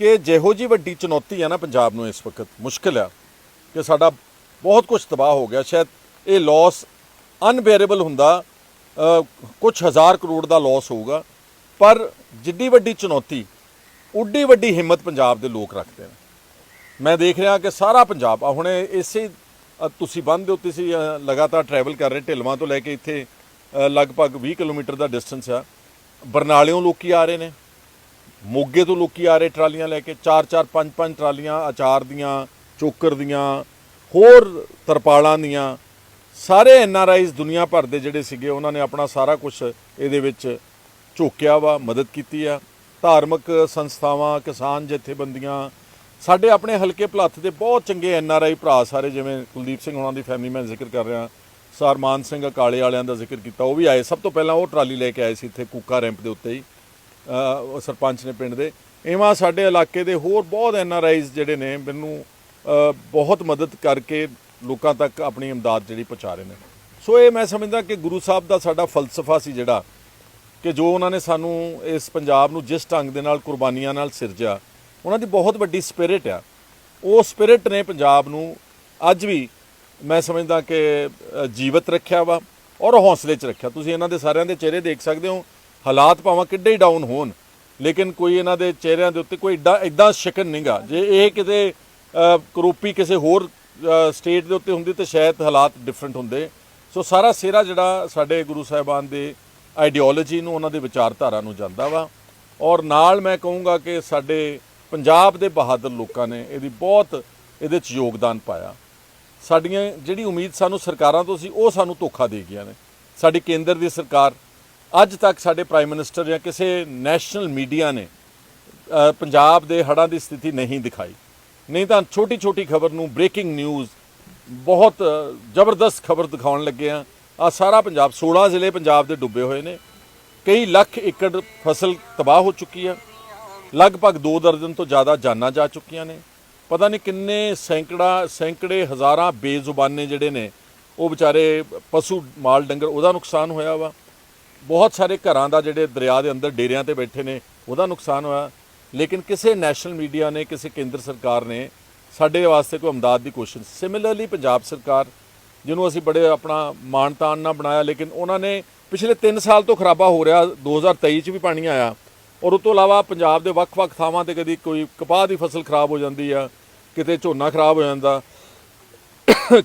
ਕਿ ਜਿਹੋ ਜੀ ਵੱਡੀ ਚੁਣੌਤੀ ਆ ਨਾ ਪੰਜਾਬ ਨੂੰ ਇਸ ਵਕਤ, ਮੁਸ਼ਕਲ ਆ ਕਿ ਸਾਡਾ ਬਹੁਤ ਕੁਝ ਤਬਾਹ ਹੋ ਗਿਆ। ਸ਼ਾਇਦ ਇਹ ਲਾਸ ਅਨਬੇਅਰੇਬਲ ਹੁੰਦਾ ਕੁਝ ਹਜ਼ਾਰ ਕਰੋੜ ਦਾ ਲਾਸ ਹੋਊਗਾ, ਪਰ ਜਿੱਡੀ ਵੱਡੀ ਚੁਣੌਤੀ, ਉੱਡੀ ਵੱਡੀ ਹਿੰਮਤ ਪੰਜਾਬ ਦੇ ਲੋਕ ਰੱਖਦੇ ਨੇ। ਮੈਂ ਦੇਖ ਰਿਹਾ ਕਿ ਸਾਰਾ ਪੰਜਾਬ, ਆ ਹੁਣੇ ਇਸੇ ਤੁਸੀਂ ਬੰਦ ਦੇ ਉੱਤੇ ਸੀ ਲਗਾਤਾਰ ਟਰੈਵਲ ਕਰ ਰਹੇ, ਢਿਲਵਾਂ ਤੋਂ ਲੈ ਕੇ ਇੱਥੇ ਲਗਭਗ 20 ਕਿਲੋਮੀਟਰ ਦਾ ਡਿਸਟੈਂਸ ਆ। ਬਰਨਾਲਿਓਂ ਲੋਕੀ ਆ ਰਹੇ ਨੇ। ਮੋਗੇ ਤੋਂ ਲੋਕੀ ਆ ਰਹੇ ਟਰਾਲੀਆਂ ਲੈ ਕੇ 4-4 5-5 ਟਰਾਲੀਆਂ ਅਚਾਰ ਦੀਆਂ, ਚੋਕਰ ਦੀਆਂ, ਹੋਰ ਤਰਪਾਲਾਂ ਦੀਆਂ। ਸਾਰੇ ਐਨ ਆਰ ਆਈਜ਼ ਦੁਨੀਆ ਭਰ ਦੇ ਜਿਹੜੇ ਸੀਗੇ, ਉਹਨਾਂ ਨੇ ਆਪਣਾ ਸਾਰਾ ਕੁਝ ਇਹਦੇ ਵਿੱਚ ਝੋਕਿਆ ਵਾ, ਮਦਦ ਕੀਤੀ ਆ। ਧਾਰਮਿਕ ਸੰਸਥਾਵਾਂ, ਕਿਸਾਨ ਜਥੇਬੰਦੀਆਂ, ਸਾਡੇ ਆਪਣੇ ਹਲਕੇ ਭਲੱਥ ਦੇ ਬਹੁਤ ਚੰਗੇ ਐਨ ਆਰ ਆਈ ਭਰਾ ਸਾਰੇ, ਜਿਵੇਂ ਕੁਲਦੀਪ ਸਿੰਘ ਉਹਨਾਂ ਦੀ ਫੈਮਿਲੀ ਮੈਂ ਜ਼ਿਕਰ ਕਰ ਰਿਹਾ, ਸਰ ਮਾਨ ਸਿੰਘ ਅਕਾਲੇ ਵਾਲਿਆਂ ਦਾ ਜ਼ਿਕਰ ਕੀਤਾ, ਉਹ ਵੀ ਆਏ। ਸਭ ਤੋਂ ਪਹਿਲਾਂ ਉਹ ਟਰਾਲੀ ਲੈ ਕੇ ਆਏ ਸੀ ਇੱਥੇ ਕੂਕਾ ਰੈਂਪ ਦੇ ਉੱਤੇ ਹੀ। ਸਰਪੰਚ ਨੇ ਪਿੰਡ ਦੇ। ਇਵਾਂ ਸਾਡੇ ਇਲਾਕੇ ਦੇ ਹੋਰ ਬਹੁਤ ਐਨ ਆਰ ਆਈਜ਼ ਜਿਹੜੇ ਨੇ, ਮੈਨੂੰ ਬਹੁਤ ਮਦਦ ਕਰਕੇ ਲੋਕਾਂ ਤੱਕ ਆਪਣੀ ਇਮਦਾਦ ਜਿਹੜੀ ਪਹੁੰਚਾ ਰਹੇ ਨੇ। ਸੋ ਇਹ ਮੈਂ ਸਮਝਦਾ ਕਿ ਗੁਰੂ ਸਾਹਿਬ ਦਾ ਸਾਡਾ ਫਲਸਫਾ ਸੀ ਜਿਹੜਾ ਕਿ ਜੋ ਉਹਨਾਂ ਨੇ ਸਾਨੂੰ ਇਸ ਪੰਜਾਬ ਨੂੰ ਜਿਸ ਢੰਗ ਦੇ ਨਾਲ, ਕੁਰਬਾਨੀਆਂ ਨਾਲ ਸਿਰਜਿਆ, ਉਹਨਾਂ ਦੀ ਬਹੁਤ ਵੱਡੀ ਸਪਿਰਿਟ ਆ। ਉਹ ਸਪਿਰਿਟ ਨੇ ਪੰਜਾਬ ਨੂੰ ਅੱਜ ਵੀ ਮੈਂ ਸਮਝਦਾ ਕਿ ਜੀਵਤ ਰੱਖਿਆ ਵਾ ਔਰ ਹੌਸਲੇ 'ਚ ਰੱਖਿਆ। ਤੁਸੀਂ ਇਹਨਾਂ ਦੇ ਸਾਰਿਆਂ ਦੇ ਚਿਹਰੇ ਦੇਖ ਸਕਦੇ ਹੋ। ਹਾਲਾਤ ਭਾਵੇਂ ਕਿੱਡੇ ਹੀ ਡਾਊਨ ਹੋਣ, ਲੇਕਿਨ ਕੋਈ ਇਹਨਾਂ ਦੇ ਚਿਹਰਿਆਂ ਦੇ ਉੱਤੇ ਕੋਈ ਏਡਾ ਇਦਾਂ ਸ਼ਿਕਨ ਨਹੀਂਗਾ। ਜੇ ਇਹ ਕਿਤੇ ਕਰੋਪੀ ਕਿਸੇ ਹੋਰ ਸਟੇਟ ਦੇ ਉੱਤੇ ਹੁੰਦੀ ਤਾਂ ਸ਼ਾਇਦ ਹਾਲਾਤ ਡਿਫਰੈਂਟ ਹੁੰਦੇ। ਸੋ ਸਾਰਾ ਸਿਹਰਾ ਜਿਹੜਾ ਸਾਡੇ ਗੁਰੂ ਸਾਹਿਬਾਨ ਦੇ ਆਈਡੀਓਲੋਜੀ ਨੂੰ, ਉਹਨਾਂ ਦੇ ਵਿਚਾਰਧਾਰਾ ਨੂੰ ਜਾਂਦਾ ਵਾ। ਔਰ ਨਾਲ ਮੈਂ ਕਹੂੰਗਾ ਕਿ ਸਾਡੇ ਪੰਜਾਬ ਦੇ ਬਹਾਦਰ ਲੋਕਾਂ ਨੇ ਇਹਦੀ ਬਹੁਤ, ਇਹਦੇ 'ਚ ਯੋਗਦਾਨ ਪਾਇਆ। ਸਾਡੀਆਂ ਜਿਹੜੀ ਉਮੀਦ ਸਾਨੂੰ ਸਰਕਾਰਾਂ ਤੋਂ ਸੀ, ਉਹ ਸਾਨੂੰ ਧੋਖਾ ਦੇ ਗਈਆਂ ਨੇ। ਸਾਡੀ ਕੇਂਦਰ ਦੀ ਸਰਕਾਰ ਅੱਜ ਤੱਕ ਸਾਡੇ ਪ੍ਰਾਈਮ ਮਿਨਿਸਟਰ ਜਾਂ ਕਿਸੇ ਨੈਸ਼ਨਲ ਮੀਡੀਆ ਨੇ ਪੰਜਾਬ ਦੇ ਹੜ੍ਹਾਂ ਦੀ ਸਥਿਤੀ ਨਹੀਂ ਦਿਖਾਈ। ਨਹੀਂ ਤਾਂ ਛੋਟੀ ਛੋਟੀ ਖਬਰ ਨੂੰ ਬ੍ਰੇਕਿੰਗ ਨਿਊਜ਼ ਬਹੁਤ ਜ਼ਬਰਦਸਤ ਖਬਰ ਦਿਖਾਉਣ ਲੱਗੇ ਆ ਆ ਸਾਰਾ ਪੰਜਾਬ 16 ਜ਼ਿਲ੍ਹੇ ਪੰਜਾਬ ਦੇ ਡੁੱਬੇ ਹੋਏ ਨੇ। ਕਈ ਲੱਖ ਏਕੜ ਫਸਲ ਤਬਾਹ ਹੋ ਚੁੱਕੀ ਆ ਲਗਭਗ 2 ਦਰਜਨ ਤੋਂ ਜ਼ਿਆਦਾ ਜਾਨਾਂ ਜਾ ਚੁੱਕੀਆਂ ਨੇ। ਪਤਾ ਨਹੀਂ ਕਿੰਨੇ ਸੈਂਕੜਾ, ਸੈਂਕੜੇ ਹਜ਼ਾਰਾਂ ਬੇਜ਼ੁਬਾਨੇ ਜਿਹੜੇ ਨੇ, ਉਹ ਵਿਚਾਰੇ ਪਸ਼ੂ ਮਾਲ ਡੰਗਰ, ਉਹਦਾ ਨੁਕਸਾਨ ਹੋਇਆ ਵਾ। ਬਹੁਤ ਸਾਰੇ ਘਰਾਂ ਦਾ ਜਿਹੜੇ ਦਰਿਆ ਦੇ ਅੰਦਰ ਡੇਰਿਆਂ ਤੇ ਬੈਠੇ ਨੇ, ਉਹਦਾ ਨੁਕਸਾਨ ਹੋਇਆ। ਲੇਕਿਨ ਕਿਸੇ ਨੈਸ਼ਨਲ ਮੀਡੀਆ ਨੇ, ਕਿਸੇ ਕੇਂਦਰ ਸਰਕਾਰ ਨੇ ਸਾਡੇ ਵਾਸਤੇ ਕੋਈ ਅਮਦਾਦ ਦੀ ਕੋਸ਼ਿਸ਼ ਸਿਮਿਲਰਲੀ ਪੰਜਾਬ ਸਰਕਾਰ, ਜਿਹਨੂੰ ਅਸੀਂ ਬੜੇ ਆਪਣਾ ਮਾਣਤਾਨ ਨਾਲ ਬਣਾਇਆ, ਲੇਕਿਨ ਉਹਨਾਂ ਨੇ ਪਿਛਲੇ 3 ਸਾਲ ਤੋਂ ਖਰਾਬਾ ਹੋ ਰਿਹਾ। 2023 ਚ ਵੀ ਪਾਣੀ ਆਇਆ। ਔਰ ਉਸ ਤੋਂ ਇਲਾਵਾ ਪੰਜਾਬ ਦੇ ਵੱਖ-ਵੱਖ ਥਾਵਾਂ ਤੇ ਕਦੀ ਕੋਈ ਕਪਾਹ ਦੀ ਫਸਲ ਖਰਾਬ ਹੋ ਜਾਂਦੀ ਆ, ਕਿਤੇ ਝੋਨਾ ਖਰਾਬ ਹੋ ਜਾਂਦਾ,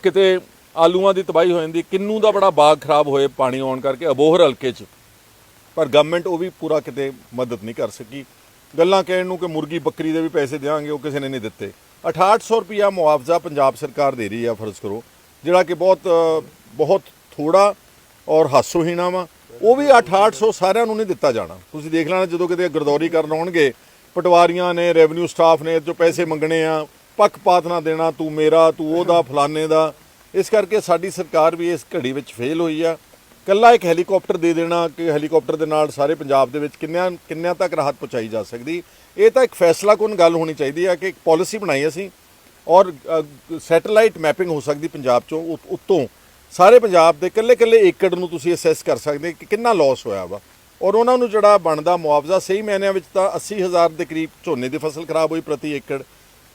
ਕਿਤੇ ਆਲੂਆਂ ਦੀ ਤਬਾਹੀ ਹੋ ਜਾਂਦੀ, ਕਿੰਨੂ ਦਾ ਬੜਾ ਬਾਗ ਖਰਾਬ ਹੋਏ ਪਾਣੀ ਆਉਣ ਕਰਕੇ ਅਬੋਹਰ ਹਲਕੇ 'ਚ। ਪਰ ਗਵਰਨਮੈਂਟ ਉਹ ਵੀ ਪੂਰਾ ਕਿਤੇ ਮਦਦ ਨਹੀਂ ਕਰ ਸਕੀ। ਗੱਲਾਂ ਕਹਿਣ ਨੂੰ ਕਿ ਮੁਰਗੀ ਬੱਕਰੀ ਦੇ ਵੀ ਪੈਸੇ ਦੇਵਾਂਗੇ ਉਹ ਕਿਸੇ ਨੇ ਨਹੀਂ ਦਿੱਤੇ। 6800 ਰੁਪਿਆ ਮੁਆਵਜ਼ਾ ਪੰਜਾਬ ਸਰਕਾਰ ਦੇ ਰਹੀ ਆ, ਫਰਜ਼ ਕਰੋ। ਜਿਹੜਾ ਕਿ ਬਹੁਤ ਬਹੁਤ ਥੋੜਾ ਔਰ ਹਾਸੋਹੀਣਾ ਵਾ, ਉਹ ਵੀ 6800 ਸਾਰਿਆਂ ਨੂੰ ਨਹੀਂ ਦਿੱਤਾ ਜਾਣਾ। ਤੁਸੀਂ ਦੇਖ ਲੈਣਾ, ਜਦੋਂ ਕਿਤੇ ਗਰਦੌਰੀ ਕਰਨ ਆਉਣਗੇ, ਪਟਵਾਰੀਆਂ ਨੇ ਰੈਵਨਿਊ ਸਟਾਫ ਨੇ, ਜੋ ਪੈਸੇ ਮੰਗਣੇ ਆ, ਪੱਖਪਾਤ ਨਾ ਦੇਣਾ, ਤੂੰ ਮੇਰਾ, ਤੂੰ ਉਹਦਾ, ਫਲਾਣੇ ਦਾ ਇਸ ਕਰਕੇ ਸਾਡੀ ਸਰਕਾਰ ਵੀ ਇਸ ਘੜੀ ਵਿੱਚ ਫੇਲ ਹੋਈ ਆ। ਕੱਲਾ ਇੱਕ ਹੈਲੀਕਾਪਟਰ ਦੇ ਦੇਣਾ ਕਿ ਹੈਲੀਕਾਪਟਰ ਦੇ ਨਾਲ ਸਾਰੇ ਪੰਜਾਬ ਦੇ ਵਿੱਚ ਕਿੰਨਿਆਂ ਕਿੰਨਿਆਂ ਤੱਕ ਰਾਹਤ ਪਹੁੰਚਾਈ ਜਾ ਸਕਦੀ? ਇਹ ਤਾਂ ਇੱਕ ਫੈਸਲਾ ਕੁਨ ਗੱਲ ਹੋਣੀ ਚਾਹੀਦੀ ਆ ਕਿ ਇੱਕ ਪਾਲਿਸੀ ਬਣਾਈ ਅਸੀਂ ਔਰ ਸੈਟੇਲਾਈਟ ਮੈਪਿੰਗ ਹੋ ਸਕਦੀ ਪੰਜਾਬ ਚੋਂ ਉੱਤੋਂ। ਸਾਰੇ ਪੰਜਾਬ ਦੇ ਕੱਲੇ ਕੱਲੇ ਏਕੜ ਨੂੰ ਤੁਸੀਂ ਅਸੈਸ ਕਰ ਸਕਦੇ ਕਿ ਕਿੰਨਾ ਲਾਸ ਹੋਇਆ ਵਾ। ਔਰ ਉਹਨਾਂ ਨੂੰ ਜਿਹੜਾ ਬਣਦਾ ਮੁਆਵਜ਼ਾ ਸਹੀ ਮਾਇਨਿਆਂ ਵਿੱਚ ਤਾਂ 80000 ਦੇ ਕਰੀਬ ਝੋਨੇ ਦੀ ਫਸਲ ਖਰਾਬ ਹੋਈ ਪ੍ਰਤੀ ਏਕੜ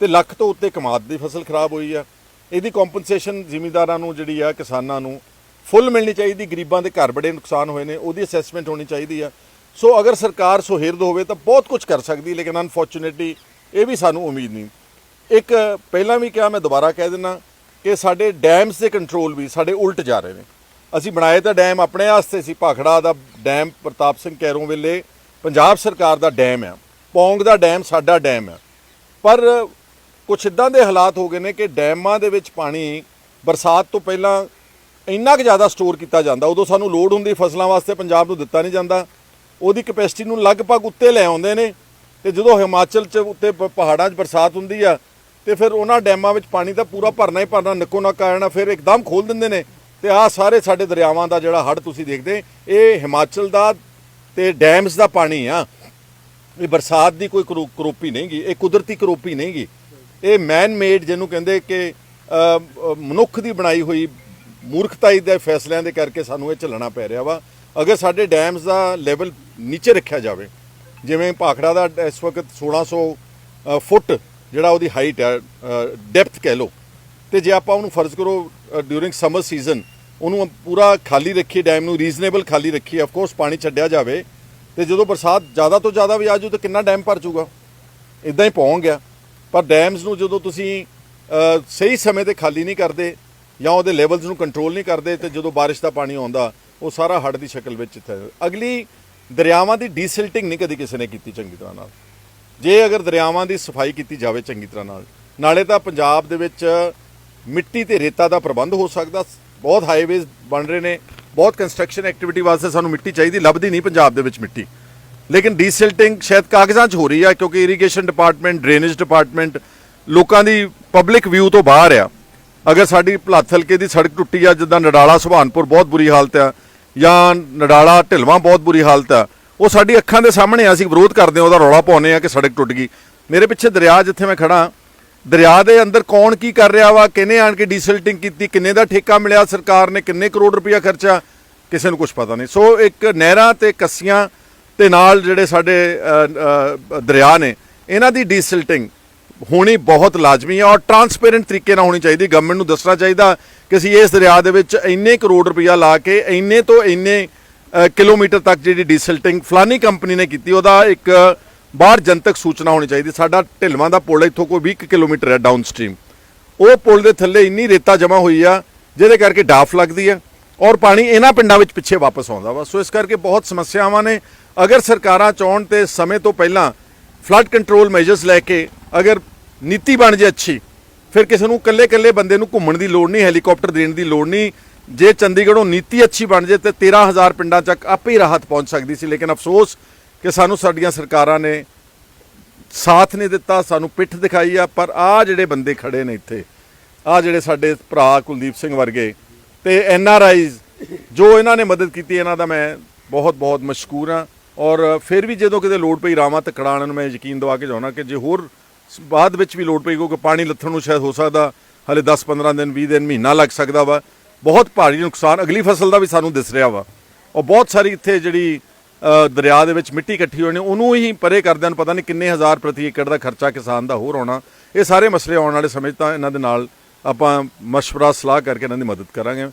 ਤੇ ਲੱਖ ਤੋਂ ਉੱਤੇ ਕਮਾਦ ਦੀ ਫਸਲ ਖਰਾਬ ਹੋਈ ਆ। ਇਹਦੀ ਕੰਪਨਸੇਸ਼ਨ ਜ਼ਿਮੀਂਦਾਰਾਂ ਨੂੰ ਜਿਹੜੀ ਆ, ਕਿਸਾਨਾਂ ਨੂੰ ਫੁੱਲ ਮਿਲਣੀ ਚਾਹੀਦੀ, ਗਰੀਬਾਂ ਦੇ ਘਰ ਬੜੇ ਨੁਕਸਾਨ ਹੋਏ ਨੇ, ਉਹਦੀ ਅਸੈਸਮੈਂਟ ਹੋਣੀ ਚਾਹੀਦੀ ਆ। ਸੋ ਅਗਰ ਸਰਕਾਰ ਸੁਹਿਰਦ ਹੋਵੇ ਤਾਂ ਬਹੁਤ ਕੁਝ ਕਰ ਸਕਦੀ, ਲੇਕਿਨ ਅਨਫੋਰਚੂਨੇਟਲੀ ਇਹ ਵੀ ਸਾਨੂੰ ਉਮੀਦ ਨਹੀਂ। ਇੱਕ ਪਹਿਲਾਂ ਵੀ ਕਿਹਾ, ਮੈਂ ਦੁਬਾਰਾ ਕਹਿ ਦਿੰਦਾ ਕਿ ਸਾਡੇ ਡੈਮਸ ਦੇ ਕੰਟਰੋਲ ਵੀ ਸਾਡੇ ਉਲਟ ਜਾ ਰਹੇ ਨੇ। ਅਸੀਂ ਬਣਾਏ ਤਾਂ ਡੈਮ ਆਪਣੇ ਵਾਸਤੇ ਸੀ, ਭਾਖੜਾ ਦਾ ਡੈਮ, ਪ੍ਰਤਾਪ ਸਿੰਘ ਕੈਰੋਂ ਵੇਲੇ, ਪੰਜਾਬ ਸਰਕਾਰ ਦਾ ਡੈਮ ਆ, ਪੌਂਗ ਦਾ ਡੈਮ ਸਾਡਾ ਡੈਮ ਆ। ਪਰ ਕੁਛ ਇਦਾਂ ਦੇ ਹਾਲਾਤ ਹੋ ਗਏ ਨੇ ਕਿ ਡੈਮਾਂ ਦੇ ਵਿੱਚ ਪਾਣੀ ਬਰਸਾਤ ਤੋਂ ਪਹਿਲਾਂ ਇੰਨਾ ਕੁ ਜ਼ਿਆਦਾ ਸਟੋਰ ਕੀਤਾ ਜਾਂਦਾ, ਉਦੋਂ ਸਾਨੂੰ ਲੋੜ ਹੁੰਦੀ ਫਸਲਾਂ ਵਾਸਤੇ, ਪੰਜਾਬ ਨੂੰ ਦਿੱਤਾ ਨਹੀਂ ਜਾਂਦਾ। ਉਹਦੀ ਕਪੈਸਿਟੀ ਨੂੰ ਲਗਭਗ ਉੱਤੇ ਲੈ ਆਉਂਦੇ ਨੇ ਤੇ ਜਦੋਂ ਹਿਮਾਚਲ 'ਚ ਉੱਤੇ ਪ- ਪਹਾੜਾਂ 'ਚ ਬਰਸਾਤ ਹੁੰਦੀ ਆ, ਤੇ ਫਿਰ ਉਹਨਾਂ ਡੈਮਾਂ ਵਿੱਚ ਪਾਣੀ ਤਾਂ ਪੂਰਾ ਭਰਨਾ ਹੀ ਭਰਨਾ, ਨੱਕੋ ਨੱਕ ਆ ਜਾਣਾ, ਫਿਰ ਇੱਕਦਮ ਖੋਲ ਦਿੰਦੇ ਨੇ। ਤੇ ਆਹ ਸਾਰੇ ਸਾਡੇ ਦਰਿਆਵਾਂ ਦਾ ਜਿਹੜਾ ਹੜ੍ਹ ਤੁਸੀਂ ਦੇਖਦੇ, ਇਹ ਹਿਮਾਚਲ ਦਾ ਤੇ ਡੈਮਸ ਦਾ ਪਾਣੀ ਆ। ਇਹ ਬਰਸਾਤ ਦੀ ਕੋਈ ਕਰੋ- ਕਰੋਪੀ ਨਹੀਂਗੀ ਇਹ ਕੁਦਰਤੀ ਕਰੋਪੀ ਨਹੀਂਗੀ ਇਹ ਮੈਨ ਮੇਡ ਜਿਹਨੂੰ ਕਹਿੰਦੇ ਕਿ ਮਨੁੱਖ ਦੀ ਬਣਾਈ ਹੋਈ ਮੂਰਖਤਾਈ ਦੇ ਫੈਸਲਿਆਂ ਦੇ ਕਰਕੇ ਸਾਨੂੰ ਇਹ ਝੱਲਣਾ ਪੈ ਰਿਹਾ ਵਾ। ਅਗਰ ਸਾਡੇ ਡੈਮਸ ਦਾ ਲੈਵਲ ਨੀਚੇ ਰੱਖਿਆ ਜਾਵੇ ਜਿਵੇਂ ਭਾਖੜਾ ਦਾ ਇਸ ਵਕਤ 1600 ਅ, ਫੁੱਟ ਜਿਹੜਾ ਉਹਦੀ ਹਾਈਟ ਹੈ ਡੈਪਥ ਕਹਿ ਲਓ। ਤੇ ਜੇ ਆਪਾਂ ਉਹਨੂੰ ਫਰਜ਼ ਕਰੋ ਡਿਊਰਿੰਗ ਸਮਰ ਸੀਜ਼ਨ ਉਹਨੂੰ ਪੂਰਾ ਖਾਲੀ ਰੱਖੀਏ ਡੈਮ ਨੂੰ ਰੀਜ਼ਨੇਬਲ ਖਾਲੀ ਰੱਖੀਏ ਆਫ ਕੋਰਸ ਪਾਣੀ ਛੱਡਿਆ ਜਾਵੇ ਤੇ ਜਦੋਂ ਬਰਸਾਤ ਜ਼ਿਆਦਾ ਤੋਂ ਜ਼ਿਆਦਾ ਵੀ ਆ ਜੂ ਤਾਂ ਕਿੰਨਾ ਡੈਮ ਭਰ ਜੂਗਾ? ਇਦਾਂ ਹੀ ਪਹੁੰਚ ਗਿਆ। ਪਰ ਡੈਮਸ ਨੂੰ ਜਦੋਂ ਤੁਸੀਂ ਸਹੀ ਸਮੇਂ ਤੇ ਖਾਲੀ ਨਹੀਂ ਕਰਦੇ ਜਾਂ ਉਹਦੇ ਲੈਵਲਸ ਨੂੰ ਕੰਟਰੋਲ ਨਹੀਂ ਕਰਦੇ ਤੇ ਜਦੋਂ ਬਾਰਿਸ਼ ਦਾ ਪਾਣੀ ਆਉਂਦਾ, ਉਹ ਸਾਰਾ ਹੜ੍ਹ ਦੀ ਸ਼ਕਲ ਵਿੱਚ ਇੱਥੇ ਅਗਲੀ, ਦਰਿਆਵਾਂ ਦੀ ਡੀਸਿਲਟਿੰਗ ਨਹੀਂ ਕਦੀ ਕਿਸੇ ਨੇ ਕੀਤੀ ਚੰਗੀ ਤਰ੍ਹਾਂ ਨਾਲ। ਜੇ ਅਗਰ ਦਰਿਆਵਾਂ ਦੀ ਸਫ਼ਾਈ ਕੀਤੀ ਜਾਵੇ ਚੰਗੀ ਤਰ੍ਹਾਂ ਨਾਲ, ਨਾਲੇ ਤਾਂ ਪੰਜਾਬ ਦੇ ਵਿੱਚ ਮਿੱਟੀ ਤੇ ਰੇਤਾ ਦਾ ਪ੍ਰਬੰਧ ਹੋ ਸਕਦਾ, ਬਹੁਤ ਹਾਈਵੇਜ਼ ਬਣ ਰਹੇ ਨੇ, ਬਹੁਤ ਕੰਸਟਰਕਸ਼ਨ ਐਕਟੀਵਿਟੀ ਵਾਸਤੇ ਸਾਨੂੰ ਮਿੱਟੀ ਚਾਹੀਦੀ, ਲੱਭਦੀ ਨਹੀਂ ਪੰਜਾਬ ਦੇ ਵਿੱਚ ਮਿੱਟੀ। ਲੇਕਿਨ ਡੀਸਿਲਟਿੰਗ ਸ਼ਾਇਦ ਕਾਗਜ਼ਾਂ 'ਚ ਹੋ ਰਹੀ ਆ ਕਿਉਂਕਿ ਇਰੀਗੇਸ਼ਨ ਡਿਪਾਰਟਮੈਂਟ ਡਰੇਨੇਜ ਡਿਪਾਰਟਮੈਂਟ ਲੋਕਾਂ ਦੀ ਪਬਲਿਕ ਵਿਊ ਤੋਂ ਬਾਹਰ ਆ। ਅਗਰ ਸਾਡੀ ਭਲੱਥ ਹਲਕੇ ਦੀ ਸੜਕ ਟੁੱਟੀ ਆ ਜਿੱਦਾਂ ਨਡਾਲਾ ਸੁਭਾਨਪੁਰ ਬਹੁਤ ਬੁਰੀ ਹਾਲਤ ਆ ਜਾਂ ਨਡਾਲਾ ਢਿਲਵਾਂ ਬਹੁਤ ਬੁਰੀ ਹਾਲਤ ਆ ਉਹ ਸਾਡੀ ਅੱਖਾਂ ਦੇ ਸਾਹਮਣੇ ਆ, ਅਸੀਂ ਵਿਰੋਧ ਕਰਦੇ ਆ ਉਹਦਾ ਰੌਲਾ ਪਾਉਂਦੇ ਆ ਕਿ ਸੜਕ ਟੁੱਟ ਗਈ। ਮੇਰੇ ਪਿੱਛੇ ਦਰਿਆ ਜਿੱਥੇ ਮੈਂ ਖੜਾ ਦਰਿਆ ਦੇ ਅੰਦਰ ਕੌਣ ਕੀ ਕਰ ਰਿਹਾ ਵਾ ਕਿਹਨੇ ਆਣ ਕੇ ਡੀਸਿਲਟਿੰਗ ਕੀਤੀ ਕਿੰਨੇ ਦਾ ਠੇਕਾ ਮਿਲਿਆ ਸਰਕਾਰ ਨੇ ਕਿੰਨੇ ਕਰੋੜ ਰੁਪਇਆ ਖਰਚਾ ਕਿਸੇ ਨੂੰ ਕੁਝ ਪਤਾ ਨਹੀਂ। ਸੋ ਇੱਕ ਨਹਿਰਾਂ ਤੇ ਕੱਸੀਆਂ ਤੇ ਨਾਲ ਜਿਹੜੇ ਸਾਡੇ ਦਰਿਆ ਨੇ, ਇਹਨਾਂ ਦੀ ਡੀਸਿਲਟਿੰਗ ਹੋਣੀ ਬਹੁਤ ਲਾਜ਼ਮੀ ਹੈ ਔਰ ਟਰਾਂਸਪੇਰੈਂਟ ਤਰੀਕੇ ਨਾਲ ਹੋਣੀ ਚਾਹੀਦੀ ਗਵਰਨਮੈਂਟ ਨੂੰ ਦੱਸਣਾ ਚਾਹੀਦਾ ਕਿ ਅਸੀਂ ਇਸ ਦਰਿਆ ਦੇ ਵਿੱਚ ਇੰਨੇ ਕਰੋੜ ਰੁਪਇਆ ਲਾ ਕੇ ਇੰਨੇ ਤੋਂ ਇੰਨੇ ਕਿਲੋਮੀਟਰ ਤੱਕ ਜਿਹੜੀ ਡੀਸਿਲਟਿੰਗ ਫਲਾਨੀ ਕੰਪਨੀ ਨੇ ਕੀਤੀ, ਉਹਦਾ ਇੱਕ ਬਾਹਰ ਜਨਤਕ ਸੂਚਨਾ ਹੋਣੀ ਚਾਹੀਦੀ। ਸਾਡਾ ਢਿਲਵਾਂ ਦਾ ਪੁਲ ਇੱਥੋਂ ਕੋਈ 20 ਕੁ ਕਿਲੋਮੀਟਰ ਹੈ ਡਾਊਨ ਸਟ੍ਰੀਮ ਉਹ ਪੁਲ ਦੇ ਥੱਲੇ ਇੰਨੀ ਰੇਤਾ ਜਮਾ ਹੋਈ ਆ, ਜਿਹਦੇ ਕਰਕੇ ਡਾਫ ਲੱਗਦੀ ਆ ਔਰ ਪਾਣੀ ਇਹਨਾਂ ਪਿੰਡਾਂ ਵਿੱਚ ਪਿੱਛੇ ਵਾਪਸ ਆਉਂਦਾ ਵਾ। ਸੋ ਇਸ ਕਰਕੇ ਬਹੁਤ ਸਮੱਸਿਆਵਾਂ ਨੇ। ਅਗਰ ਸਰਕਾਰਾਂ ਚਾਹਣ ਤੇ ਸਮੇਂ ਤੋਂ ਪਹਿਲਾਂ ਫਲੱਡ ਕੰਟਰੋਲ ਮੈਜਰਸ ਲੈ ਕੇ ਅਗਰ ਨੀਤੀ ਬਣ ਜੇ ਅੱਛੀ, ਫਿਰ ਕਿਸੇ ਨੂੰ ਕੱਲੇ-ਕੱਲੇ ਬੰਦੇ ਨੂੰ ਘੁੰਮਣ ਦੀ ਲੋੜ ਨਹੀਂ, ਹੈਲੀਕਾਪਟਰ ਦੇਣ ਦੀ ਲੋੜ ਨਹੀਂ। ਜੇ ਚੰਡੀਗੜ੍ਹੋਂ ਨੀਤੀ ਅੱਛੀ ਬਣ ਜੇ ਤੇ 13000 ਪਿੰਡਾਂ ਤੱਕ ਆਪੇ ਹੀ ਰਾਹਤ ਪਹੁੰਚ ਸਕਦੀ ਸੀ। ਲੇਕਿਨ ਅਫਸੋਸ ਕਿ ਸਾਨੂੰ ਸਾਡੀਆਂ ਸਰਕਾਰਾਂ ਨੇ ਸਾਥ ਨਹੀਂ ਦਿੱਤਾ, ਸਾਨੂੰ ਪਿੱਠ ਦਿਖਾਈ ਆ। ਪਰ ਆ ਜਿਹੜੇ ਬੰਦੇ ਖੜੇ ਨੇ ਇੱਥੇ ਆ ਜਿਹੜੇ ਸਾਡੇ ਭਰਾ ਕੁਲਦੀਪ ਸਿੰਘ ਵਰਗੇ ਤੇ ਐਨ ਆਰ ਆਈਜ਼ ਜੋ ਇਹਨਾਂ ਨੇ ਮਦਦ ਕੀਤੀ, ਇਹਨਾਂ ਦਾ ਮੈਂ ਬਹੁਤ ਬਹੁਤ ਮਸ਼ਕੂਰ ਹਾਂ। ਔਰ ਫਿਰ ਵੀ ਜਦੋਂ ਕਿਤੇ ਲੋੜ ਪਈ ਰਾਵਾਂ ਤਕੜਾਣ ਨੂੰ ਮੈਂ ਯਕੀਨ ਦਵਾ ਕੇ ਜਾਉਣਾ ਕਿ ਜੇ ਹੋਰ ਬਾਅਦ ਵਿੱਚ ਵੀ ਲੋੜ ਪਈ, ਕਿਉਂਕਿ ਪਾਣੀ ਲੱਥਣ ਨੂੰ ਸ਼ਾਇਦ ਹੋ ਸਕਦਾ, ਹਲੇ 10 15 ਦਿਨ 20 ਦਿਨ, ਮਹੀਨਾ ਲੱਗ ਸਕਦਾ ਵਾ। ਬਹੁਤ ਭਾਰੀ ਨੁਕਸਾਨ, ਅਗਲੀ ਫਸਲ ਦਾ ਵੀ ਸਾਨੂੰ ਦਿਸ ਰਿਹਾ ਵਾ। ਔਰ ਬਹੁਤ ਸਾਰੀ ਇੱਥੇ ਜਿਹੜੀ ਦਰਿਆ ਦੇ ਵਿੱਚ ਮਿੱਟੀ ਇਕੱਠੀ ਹੋਣੀ ਉਹਨੂੰ ਹੀ ਪਰੇ ਕਰਦਿਆਂ ਨੂੰ ਪਤਾ ਨਹੀਂ ਕਿੰਨੇ ਹਜ਼ਾਰ ਪ੍ਰਤੀ ਏਕੜ ਦਾ ਖਰਚਾ ਕਿਸਾਨ ਦਾ ਹੋਰ ਆਉਣਾ। ਇਹ ਸਾਰੇ ਮਸਲੇ ਆਉਣ ਵਾਲੇ ਸਮੇਂ 'ਚ ਤਾਂ ਇਹਨਾਂ ਦੇ ਨਾਲ ਆਪਾਂ ਮਸ਼ਵਰਾ ਸਲਾਹ ਕਰਕੇ ਇਹਨਾਂ ਦੀ ਮਦਦ ਕਰਾਂਗੇ।